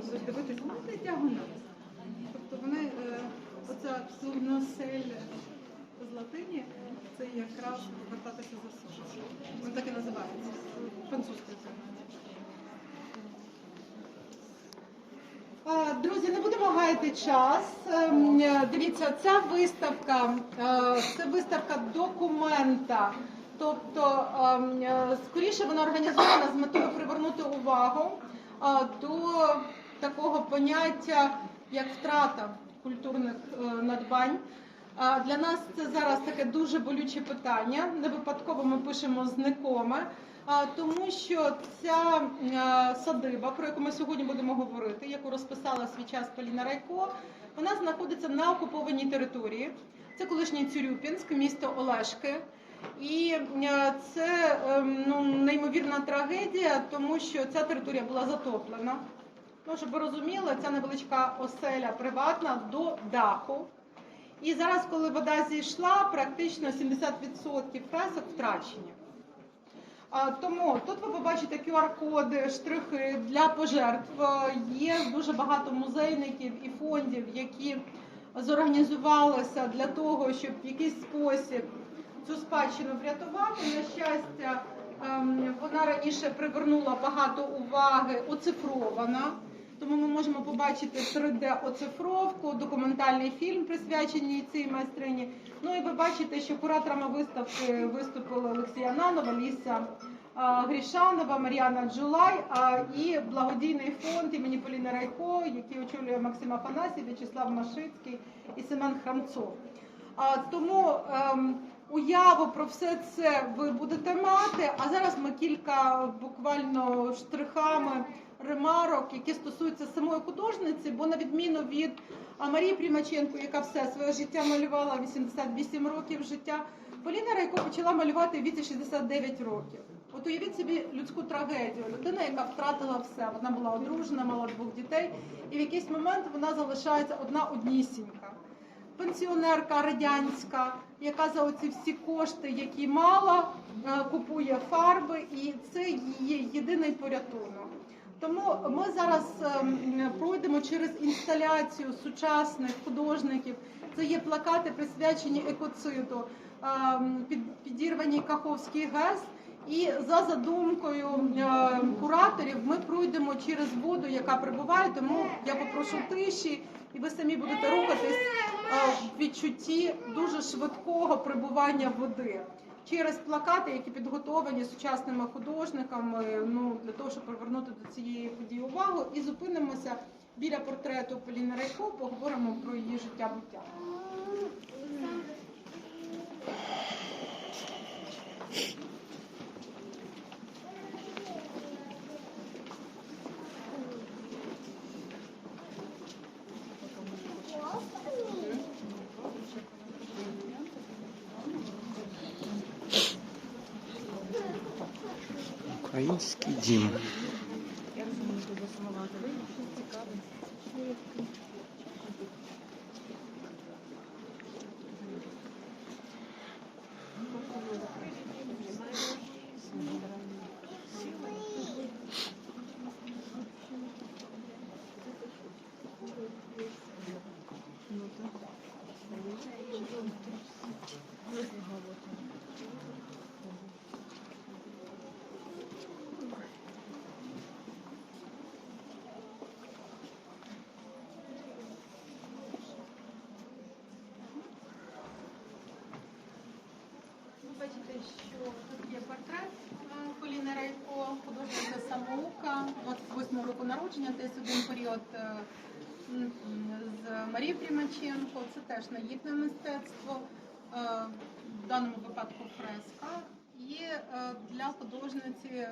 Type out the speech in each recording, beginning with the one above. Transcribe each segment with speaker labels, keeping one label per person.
Speaker 1: будеш дивитися, ну діагональ. Тобто вони, е, оця сумносель з латині, це якраз повертатися за собою. Він так і називається. Французькою. Е, Друзі, не будемо гаяти час. Ем, Дивіться, ця виставка е, це виставка документа. Тобто, ем, скоріше вона організована з метою привернути увагу до такого поняття, як втрата культурних е, надбань. Для нас це зараз таке дуже болюче питання. Не випадково ми пишемо зникоме, тому що ця е, садиба, про яку ми сьогодні будемо говорити, яку розписала свій час Поліна Райко, вона знаходиться на окупованій території. Це колишній Цюрюпінськ, місто Олешки. І е, це ем, ну, неймовірна трагедія, тому що ця територія була затоплена. Ну, щоб ви розуміли, ця невеличка оселя приватна до даху. І зараз, коли вода зійшла, практично 70% фресок втрачені. Тому тут ви побачите QR-коди, штрихи для пожертв. Е, Є дуже багато музейників і фондів, які зорганізувалися для того, щоб в якийсь спосіб цю спадщину врятувати. На щастя, ем, вона раніше привернула багато уваги, оцифрована. Тому ми можемо побачити 3D-оцифровку, документальний фільм присвячений цій майстрині. Ну і ви бачите, що кураторами виставки виступили Олексія Нанова, Ліса Грішанова, Мар'яна Джулай і благодійний фонд імені Поліни Райко, який очолює Максим Афанасів, В'ячеслав Машицький і Семен Храмцов. Тому ем, уяву про все це ви будете мати. А зараз ми кілька буквально штрихами ремарок, які стосуються самої художниці, бо на відміну від Марії Примаченко, яка все своє життя малювала 88 років життя, Поліна Райко почала малювати в віці 69 років. От уявіть собі людську трагедію. Людина, яка втратила все. Вона була одружена, мала двох дітей, і в якийсь момент вона залишається одна однісінька пенсіонерка радянська, яка за оці всі кошти, які мала, е, купує фарби, і це її єдиний порятунок. Тому ми зараз ем, пройдемо через інсталяцію сучасних художників. Це є плакати, присвячені екоциду, ем, під- підірвані Каховський ГЕС. І за задумкою е, кураторів ми пройдемо через воду, яка прибуває. Тому я попрошу тиші, і ви самі будете рухатись е, в відчутті дуже швидкого прибування води через плакати, які підготовлені сучасними художниками. Ну для того, щоб привернути до цієї події увагу, і зупинимося біля портрету Поліни Райко, поговоримо про її життя буття. Zima. Тут є портрет е, Поліни Райко, художниця самоука, 28 року народження, десь один період е, з Марією Примаченко. Це теж наїдне мистецтво, е, в даному випадку фреска. І для художниці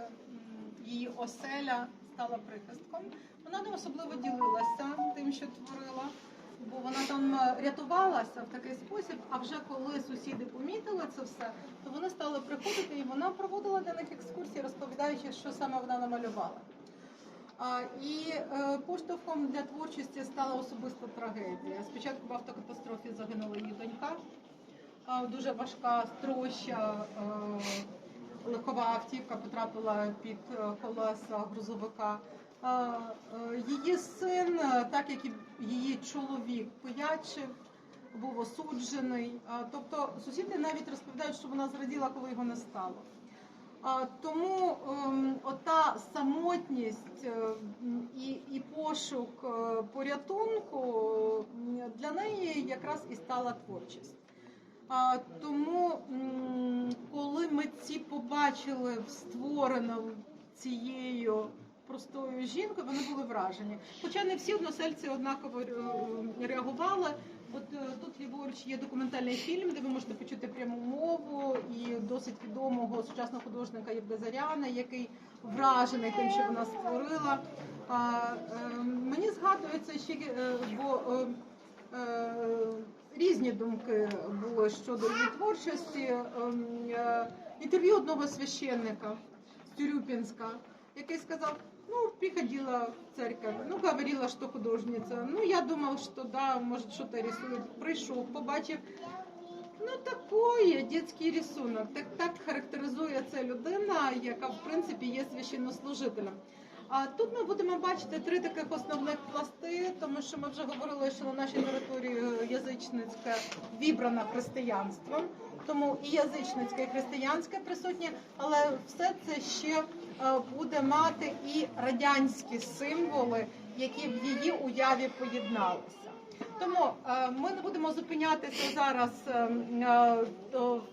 Speaker 1: її оселя стала прихистком. Вона не особливо ділилася тим, що творила бо вона там е, рятувалася в такий спосіб. А вже коли сусіди помітили це все, то вони стали приходити, і вона проводила для них екскурсії, розповідаючи, що саме вона намалювала. А, і е, поштовхом для творчості стала особиста трагедія. Спочатку в автокатастрофі загинула її донька, а, дуже важка, строща е, легкова автівка потрапила під е, колеса грузовика. Е, е, Її син, е, так як і її чоловік, пиячив, був осуджений. Тобто сусіди навіть розповідають, що вона зраділа, коли його не стало. Тому ем, ота самотність е, і, і пошук е, порятунку для неї якраз і стала творчість. Тому, коли митці побачили в створеному цією простою жінкою, вони були вражені. Хоча не всі односельці однаково е, реагували. От е, тут ліворуч є документальний фільм, де ви можете почути пряму мову і досить відомого сучасного художника Євгезаряна, який вражений тим, що вона створила. А, е, мені згадується ще, е, бо е, е, різні думки були щодо її творчості. Ем, е, Інтерв'ю одного священника з Тюрюпінська, який сказав, ну, приходила в церковь, ну, говорила, що художниця. Ну, я думав, що да, може, що то рисують. Прийшов, побачив. Ну, такое, дитячий рисунок. Так, так характеризує це людина, яка в принципі є священнослужителем. А тут ми будемо бачити три таких основних пласти, тому що ми вже говорили, що на нашій території язичницьке вібрано християнством, тому і язичницьке, і християнське присутнє, але все це ще буде мати і радянські символи, які в її уяві поєдналися. Тому е, ми не будемо зупинятися зараз е, е,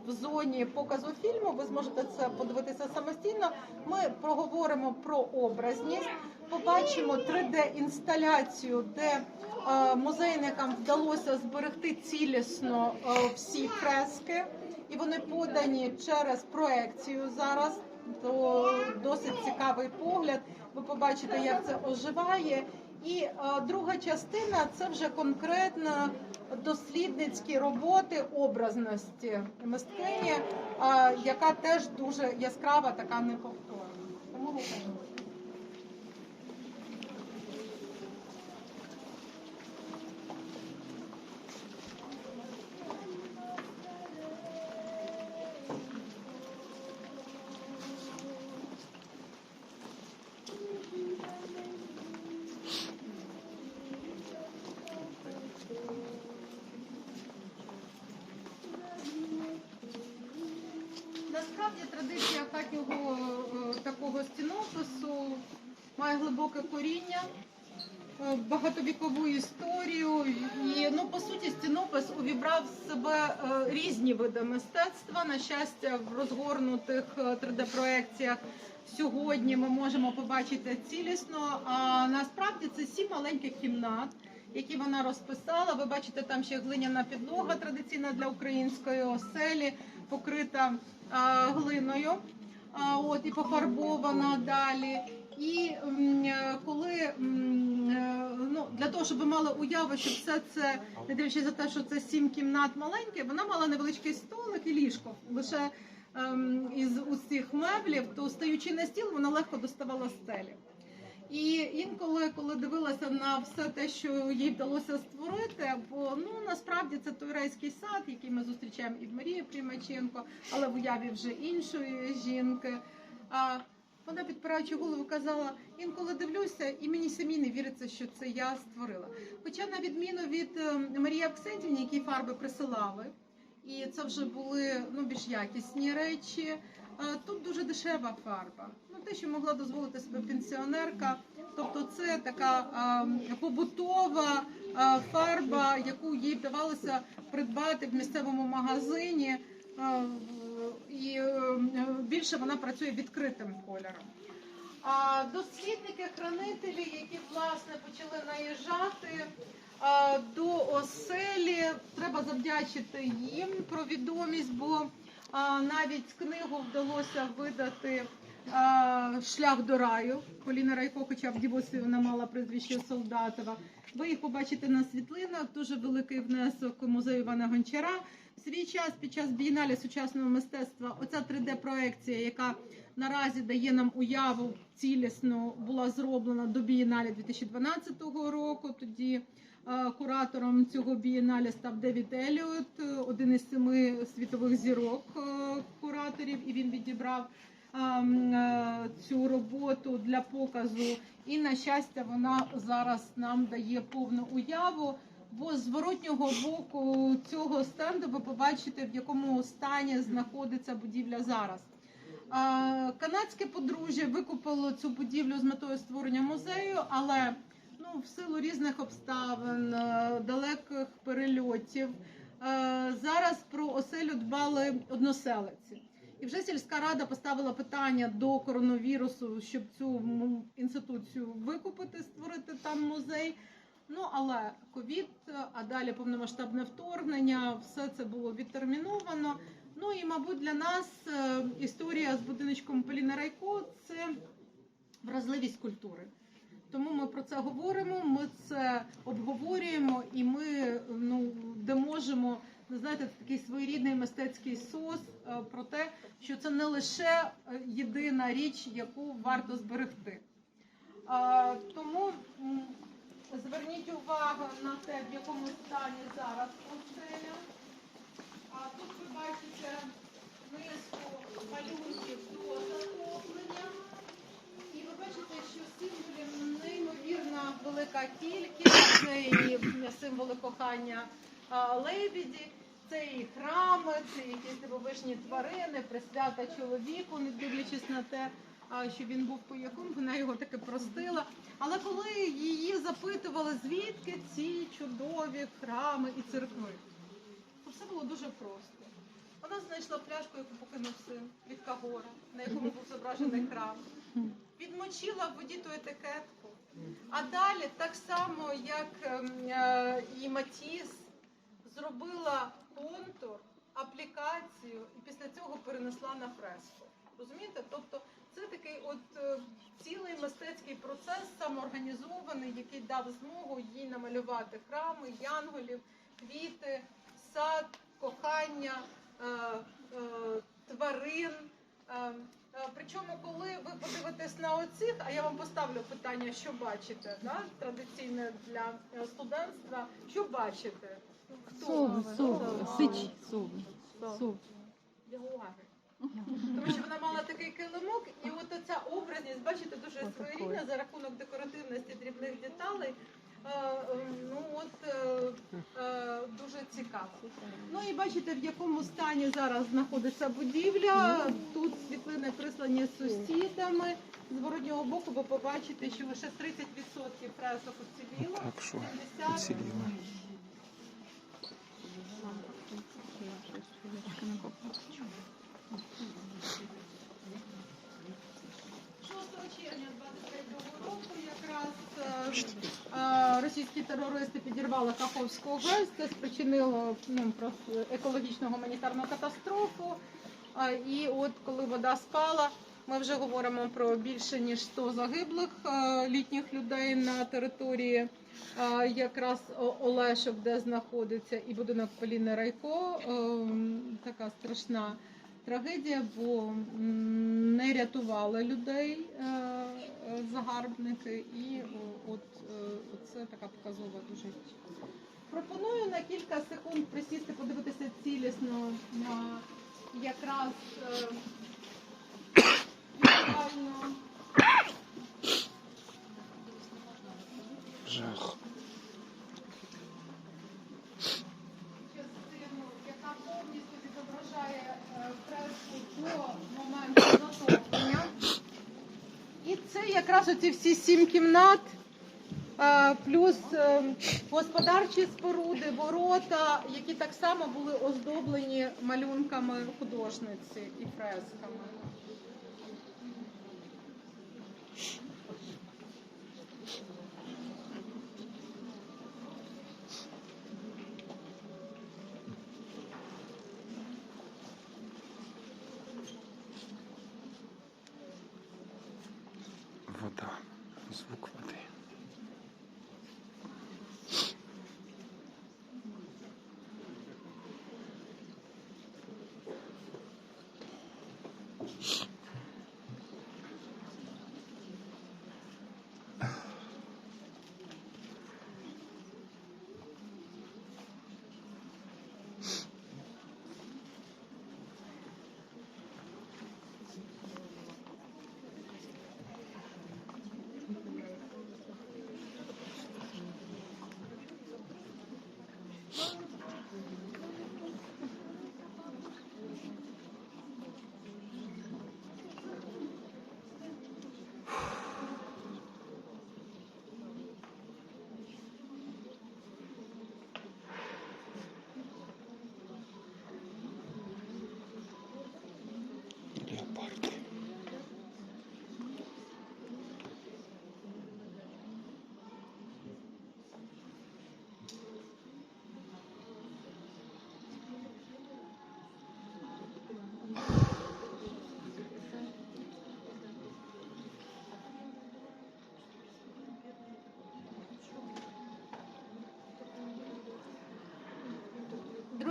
Speaker 1: в зоні показу фільму. Ви зможете це подивитися самостійно. Ми проговоримо про образність, побачимо 3D-інсталяцію, де е, музейникам вдалося зберегти цілісно е, всі фрески, і вони подані через проекцію зараз. То досить цікавий погляд. Ви побачите, як це оживає. І е, друга частина це вже конкретно дослідницькі роботи образності мисткині, е, яка теж дуже яскрава, така неповторна. Тому. Стінопис увібрав в себе е, різні види мистецтва. На щастя, в розгорнутих 3D-проекціях сьогодні ми можемо побачити цілісно. А насправді це сім маленьких кімнат. Які вона розписала, ви бачите, там ще глиняна підлога традиційна для української оселі, покрита глиною, от і пофарбована далі. І е, коли е, для того, щоб мали уяву, що все це не дивлячись за те, що це сім кімнат маленьке, вона мала невеличкий столик і ліжко лише ем, із усіх меблів, то стаючи на стіл, вона легко доставала стелі. І інколи, коли дивилася на все те, що їй вдалося створити, бо ну насправді це той райський сад, який ми зустрічаємо і в Марії Примаченко, але в уяві вже іншої жінки. А вона підпираючи голову казала: інколи дивлюся, і мені самі не віриться, що це я створила. Хоча, на відміну від е, Марії Аксентівні, які фарби присилали, і це вже були ну більш якісні речі. Е, Тут дуже дешева фарба. Ну те, що могла дозволити себе пенсіонерка. Тобто, це така е, побутова е, фарба, яку їй вдавалося придбати в місцевому магазині. В- І е, більше вона працює відкритим кольором. А дослідники, хранителі, які власне почали наїжджати до оселі, треба завдячити їм про відомість, бо навіть книгу вдалося видати Шлях до раю. Поліна Райко, хоча в Дівосі вона мала прізвище Солдатова. Ви їх побачите на світлинах. Дуже великий внесок музею Івана Гончара. Свій час під час бієнале сучасного мистецтва оця 3D-проекція, яка наразі дає нам уяву цілісну, була зроблена до бієнале 2012 року. Тоді е, куратором цього бієнале став Девід Еліот, один із семи світових зірок е, кураторів, і він відібрав ем, е, цю роботу для показу. І на щастя, вона зараз нам дає повну уяву. З зворотнього боку цього стенду ви побачите, в якому стані знаходиться будівля зараз. Канадське подружжя викупило цю будівлю з метою створення музею, але ну, в силу різних обставин, е, далеких перельотів, е, зараз про оселю дбали односелиці. І вже сільська рада поставила питання до коронавірусу, щоб цю інституцію викупити, створити там музей. Ну але ковід, а далі повномасштабне вторгнення, все це було відтерміновано. Ну і мабуть для нас е, історія з будиночком Поліна Райко це вразливість культури. Тому ми про це говоримо, ми це обговорюємо, і ми ну де можемо, ви знаєте, такий своєрідний мистецький сос е, про те, що це не лише е, єдина річ, яку варто зберегти. Тому зверніть увагу на те, в якому стані зараз оселя. А тут ви бачите низку малюнків до затоплення. І ви бачите, що символів неймовірно велика кількість. Це і символи кохання лебіді, це і храми, це якісь дивовижні тварини, присвята чоловіку, не дивлячись на те, що він був пояком, вона його таки простила. Але коли її запитували, звідки ці чудові храми і церкви, то все було дуже просто. Вона знайшла пляшку, яку покинув син від Кагора, на якому був зображений храм. Відмочила в воді ту етикетку. А далі, так само, як ем, е, і Матіс, зробила контур, аплікацію і після цього перенесла на фреску. Розумієте? Тобто це такий от е, цілий мистецький процес самоорганізований, який дав змогу їй намалювати храми, янголів, квіти, сад, кохання, е, е, тварин. Е, Причому, коли ви подивитесь на оцих, а я вам поставлю питання, що бачите, да? традиційне для студентства, що бачите? Хто?
Speaker 2: Сови, сови,
Speaker 1: Сови.
Speaker 2: сичі, сови, сови.
Speaker 1: Ягуари. Тому що вона мала такий килимок, і от оця образність, бачите, дуже своєрідна за рахунок декоративності дрібних деталей. Е, е, ну от е, дуже цікаво. Ну і бачите, в якому стані зараз знаходиться будівля. Тут світлини прислані з сусідами. З воротнього боку ви побачите, що лише 30% фресок уціліло.
Speaker 3: Так що уціліло. Thank.
Speaker 1: 6 червня 23 року якраз е, е, російські терористи підірвали Каховську ГЕС, це спричинило ну, екологічну гуманітарну катастрофу. І от коли вода спала, ми вже говоримо про більше ніж 100 загиблих е, літніх людей на території якраз Олешок, де знаходиться, і будинок Поліни Райко, ем, така страшна трагедія, бо не рятували людей е, е, загарбники, і от е, це така показова дуже. Пропоную на кілька секунд присісти, подивитися цілісно на якраз е,
Speaker 3: Жах.
Speaker 1: частину, яка повністю відображає е, фреску до моменту затоплення. І це оці всі сім кімнат, е, плюс е, господарчі споруди, ворота, які так само були оздоблені малюнками художниці і фресками.
Speaker 3: Вода. Звук води.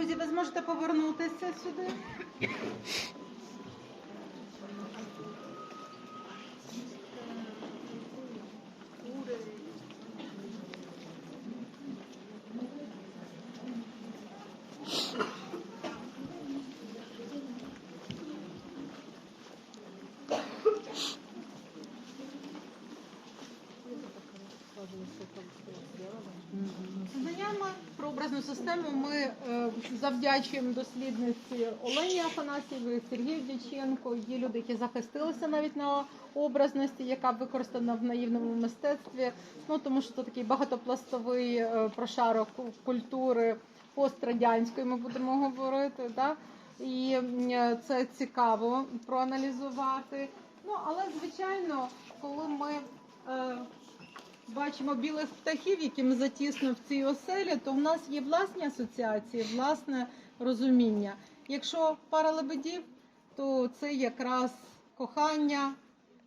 Speaker 1: Друзі, ви зможете повернутися сюди. Завдячуємо дослідниці Олені Афанасьєвої, Сергію Дяченко. Є люди, які захистилися навіть на образності, яка використана в наївному мистецтві. Ну тому що це такий багатопластовий е, прошарок культури пострадянської. Ми будемо говорити. Да? І е, це цікаво проаналізувати. Ну але звичайно, коли ми бачимо білих птахів, яким затісно в цій оселі, то в нас є власні асоціації, власне розуміння. Якщо пара лебедів, то це якраз кохання,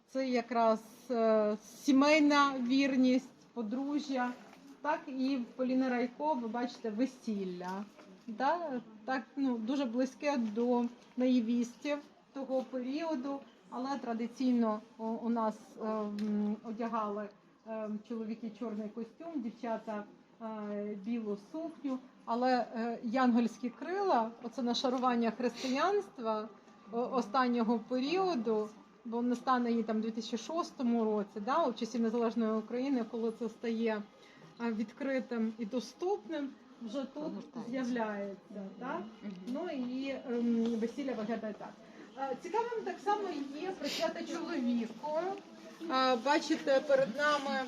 Speaker 1: це якраз е, сімейна вірність, подружжя. Так і в Поліни Райко ви бачите весілля. Да? Так, ну, дуже близьке до наївістів того періоду, але традиційно у, нас е, одягали чоловіки чорний костюм, дівчата е, білу сукню. Але е, янгольські крила, оце нашарування християнства останнього періоду, бо не стане її там у 2006 році, да, у часів незалежної України, коли це стає е, відкритим і доступним, вже тут з'являється. Так? Ну і ем, весілля виглядає так. Цікавим так само є присвята чоловіку. Бачите перед нами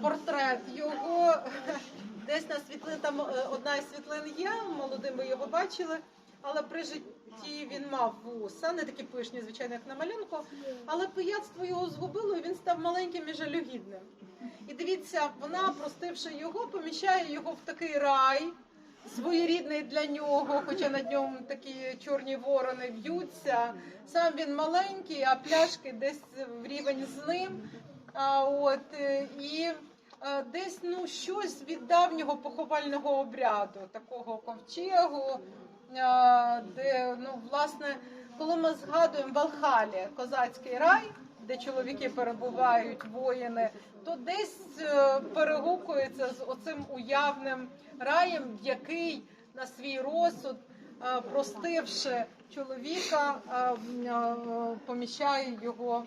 Speaker 1: портрет його. Десь на світлин там е, одна із світлин є. Молодим ви його бачили, але при житті він мав вуса, не такі пишні, звичайно, як на малюнку. Але пияцтво його згубило, і він став маленьким і жалюгідним. І дивіться, вона, простивши його, поміщає його в такий рай, своєрідний для нього, хоча над ньому такі чорні ворони в'ються. Сам він маленький, а пляшки десь в рівень з ним. А, от, е, і е, десь ну, щось від давнього поховального обряду, такого ковчегу, е, де, ну, власне, коли ми згадуємо Валхалі, козацький рай, де чоловіки перебувають, воїни, то десь е, перегукується з оцим уявним раєм, який на свій розсуд, е, простивши чоловіка, е, поміщає його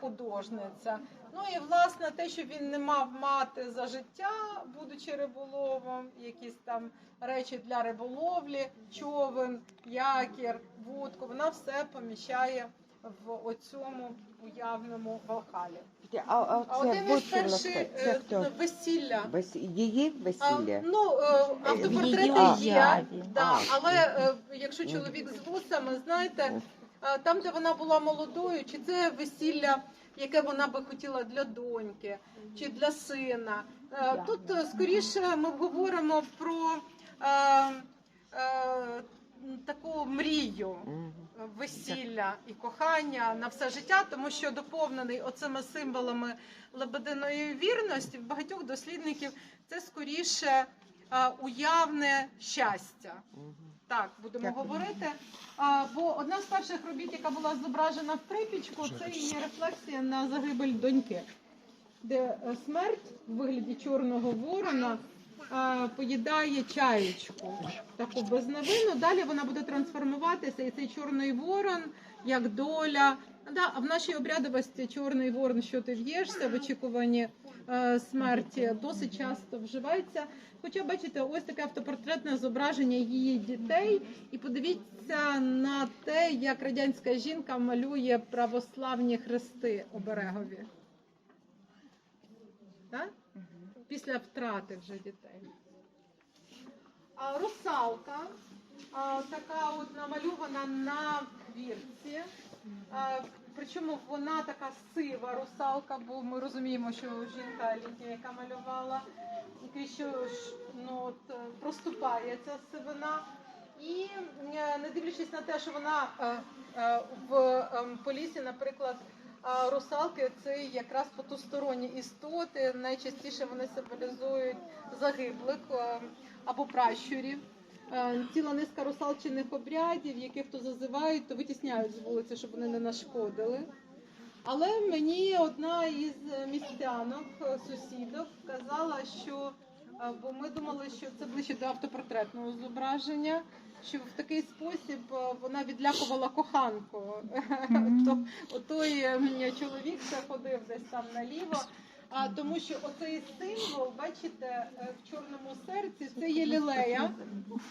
Speaker 1: художниця. Ну і власне те, що він не мав мати за життя, будучи риболовом, якісь там речі для риболовлі, човен, якір, вудку, вона все поміщає в оцьому уявному валхалі.
Speaker 4: А, а
Speaker 1: А
Speaker 4: це
Speaker 1: один із перших
Speaker 4: це,
Speaker 1: е,
Speaker 4: хто?
Speaker 1: весілля.
Speaker 4: Вес... Її
Speaker 1: А, ну, е, автопортрети
Speaker 2: Її
Speaker 1: є, да,
Speaker 4: А.
Speaker 1: але е, якщо чоловік з вусами, знаєте, е, там, де вона була молодою, чи це весілля, яке вона би хотіла для доньки, чи для сина. Е, Тут е, скоріше ми говоримо про е, е, таку мрію. Весілля і кохання на все життя, тому що доповнений оцими символами лебединої вірності в багатьох дослідників це скоріше уявне щастя. Так, будемо
Speaker 4: Дякую.
Speaker 1: говорити. А, бо одна з перших робіт, яка була зображена в припічку, це її рефлексія на загибель доньки, де е, смерть в вигляді чорного ворона поїдає чаєчку, таку безневинну. Далі вона буде трансформуватися, і цей чорний ворон, як доля. Да, а в нашій обрядовості чорний ворон, що ти в'єшся в очікуванні е, смерті, досить часто вживається. Хоча бачите, ось таке автопортретне зображення її дітей, і подивіться на те, як радянська жінка малює православні хрести оберегові. Так? Після втрати вже дітей. А русалка, а, така от намальована на вірці. А, причому вона така сива русалка, бо ми розуміємо, що жінка літня, яка малювала, і що ну, от, проступає ця сивина. І не дивлячись на те, що вона е, е, в ем, полісі, наприклад, а русалки це якраз потусторонні істоти. Найчастіше вони символізують загиблих е, або пращурів. е, ціла низка русалчиних обрядів, яких то зазивають, то витісняють з вулиці, щоб вони не нашкодили. Але мені одна із містянок, е, сусідок, казала, що бо ми думали, що це ближче до автопортретного зображення, що в такий спосіб е, вона відлякувала коханку. То отой ем, чоловік ще ходив десь там наліво. А тому що оцей символ, бачите, е, в чорному серці це є лілея,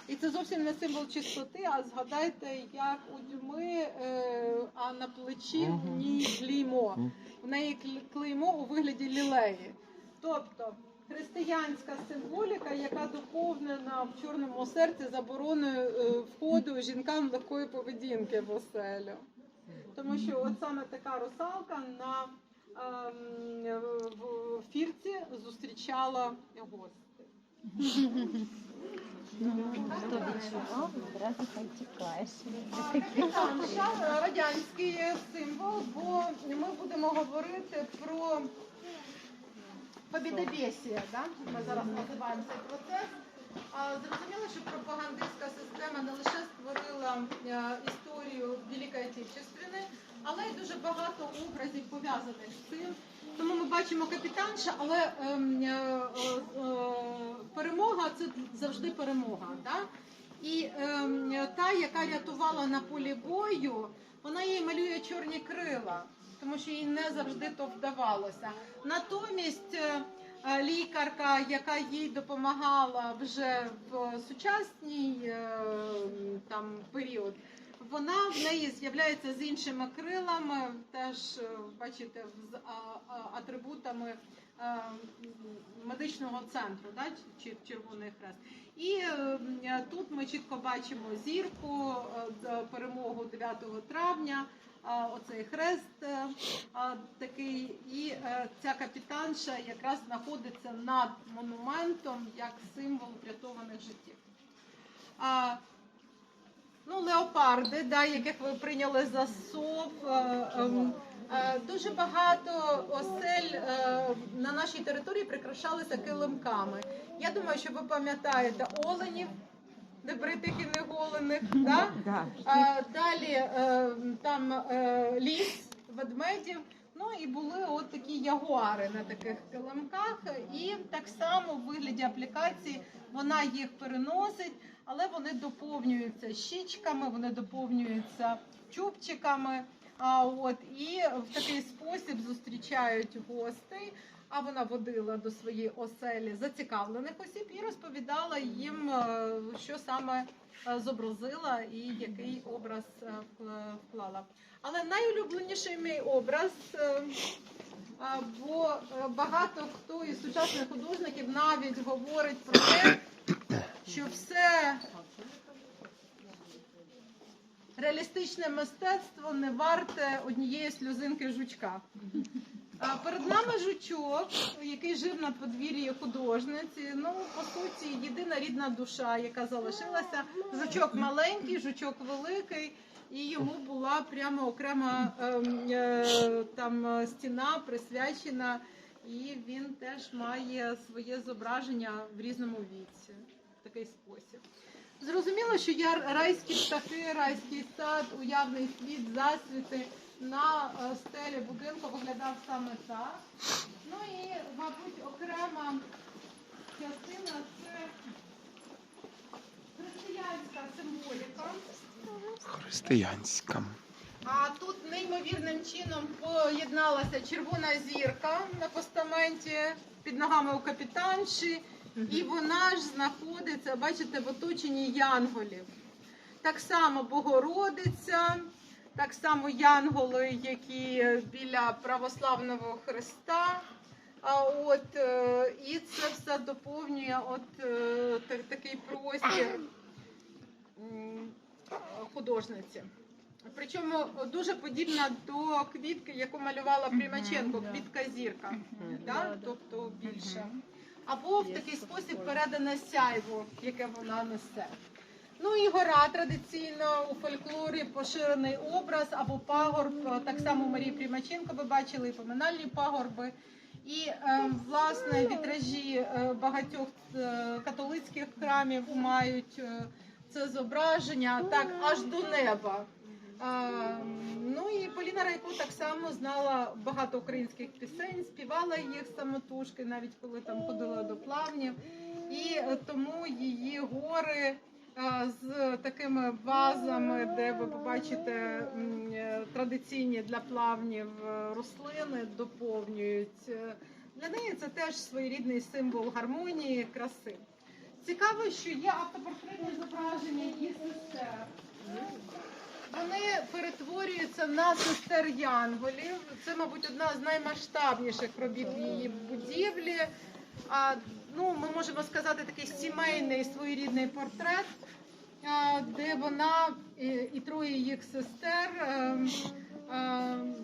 Speaker 1: і це зовсім не символ чистоти. А згадайте, як у Дюми, е, а на плечі в ній клеймо. В неї кл- клеймо у вигляді лілеї. Тобто християнська символіка, яка доповнена в чорному серці забороною е, входу жінкам легкої поведінки в оселю. Тому що от саме така русалка на ем, в фірці зустрічала гостей. Е, радянський символ, бо ми будемо говорити про побідобєсія, да? ми зараз називаємо цей процес. Зрозуміло, що пропагандистська система не лише створила е, історію Великої Отечественної, але й дуже багато образів пов'язаних з цим. Тому ми бачимо капітанша, але е, е, е, перемога це завжди перемога. Да? І ем, та, яка рятувала на полі бою, вона їй малює чорні крила, тому що їй не завжди то вдавалося. Натомість е, е, лікарка, яка їй допомагала вже в сучасній е, там період, вона в неї з'являється з іншими крилами, теж бачите, з атрибутами медичного центру, да, Червоний Хрест. І тут ми чітко бачимо зірку, перемогу 9 травня. Оцей хрест е, такий, і е, ця капітанша якраз знаходиться над монументом як символ врятованих життів. Ну, леопарди, да, яких ви прийняли за сов. е, ем, Дуже багато осель на нашій території прикрашалися килимками. Я думаю, що ви пам'ятаєте оленів, небритих і неголених. Да? А, далі е, там е, ліс, ведмедів. Ну і були от такі ягуари на таких килимках. І так само в вигляді аплікації вона їх переносить, але вони доповнюються щічками, вони доповнюються чубчиками. А от і в такий спосіб зустрічають гостей. А вона водила до своєї оселі зацікавлених осіб і розповідала їм, е, що саме е, зобразила і який образ е, вклала. Але найулюбленіший мій образ, бо багато хто із сучасних художників навіть говорить про те, що все реалістичне мистецтво не варте однієї сльозинки жучка. Перед нами жучок, який жив на подвір'ї художниці. Ну, по суті, єдина рідна душа, яка залишилася. Жучок маленький, жучок великий, і йому була прямо окрема ем, е, там стіна присвячена, і він теж має своє зображення в різному віці. В такий спосіб. Зрозуміло, що я райські птахи, райський сад, уявний світ, засвіти на е, стелі будинку виглядав саме так. Ну і, мабуть, окрема частина це християнська символіка.
Speaker 3: Християнська.
Speaker 1: А тут неймовірним чином поєдналася червона зірка на постаменті під ногами у капітанші, і вона ж знаходиться, бачите, в оточенні янголів. Так само Богородиця, так само янголи, які біля православного Христа. А от е, і це все доповнює от е, такий простір художниці. Причому дуже подібна до квітки, яку малювала Примаченко, квітка зірка,
Speaker 2: Да,
Speaker 1: тобто більше. Або в такий спосіб передане сяйво, яке вона несе. Ну і гора традиційно у фольклорі поширений образ або пагорб. Так само Марії Примаченко ви бачили і поминальні пагорби. І е, власне вітражі е, багатьох е, католицьких храмів мають це зображення так аж до неба. Ну і Поліна Райко так само знала багато українських пісень, співала їх самотужки, навіть коли там ходила до плавнів. І е, тому її гори е, з такими вазами, де ви побачите е, традиційні для плавнів рослини, доповнюють. Для неї це теж своєрідний символ гармонії, краси. Цікаво, що є автопортретні зображення її сестер. Вони перетворюються на сестер Янголів. Це, мабуть, одна з наймасштабніших робіт її будівлі. А, ну, ми можемо сказати, такий сімейний своєрідний портрет, а, де вона і, і троє їх сестер. ем, ем,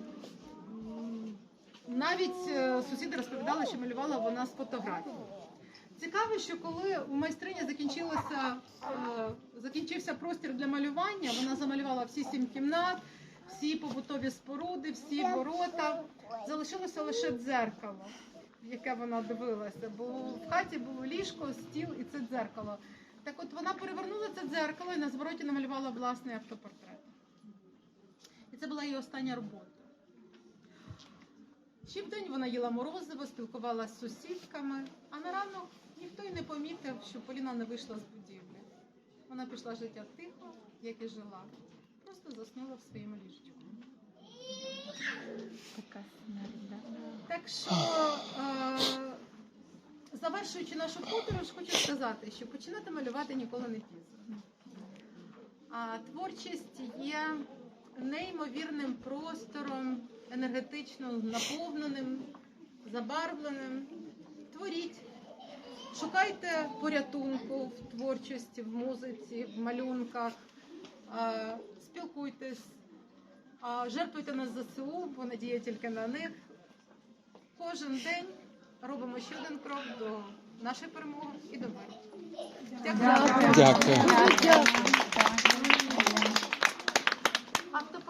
Speaker 1: навіть е, сусіди розповідали, що малювала вона з фотографій. Цікаво, що коли у майстрині закінчилося, е, закінчився простір для малювання, вона замалювала всі сім кімнат, всі побутові споруди, всі ворота. Залишилося лише дзеркало, яке вона дивилася, бо в хаті було ліжко, стіл і це дзеркало. Так от вона перевернула це дзеркало і на звороті намалювала власний автопортрет. І це була її остання робота. Ще в день вона їла морозиво, спілкувалася з сусідками, а на ранок не помітив, що Поліна не вийшла з будівлі. Вона пішла життя тихо, як і жила. Просто заснула в своєму ліжечку.
Speaker 2: Така смерть.
Speaker 1: Так що, е, завершуючи нашу подорож, хочу сказати, що починати малювати ніколи не пізно. А творчість є неймовірним простором, енергетично наповненим, забарвленим. Творіть, шукайте порятунку в творчості, в музиці, в малюнках, спілкуйтесь, жертвуйте на ЗСУ, бо надія тільки на них. Кожен день робимо ще один крок до нашої перемоги і до миру. Дякую.
Speaker 3: Дякую.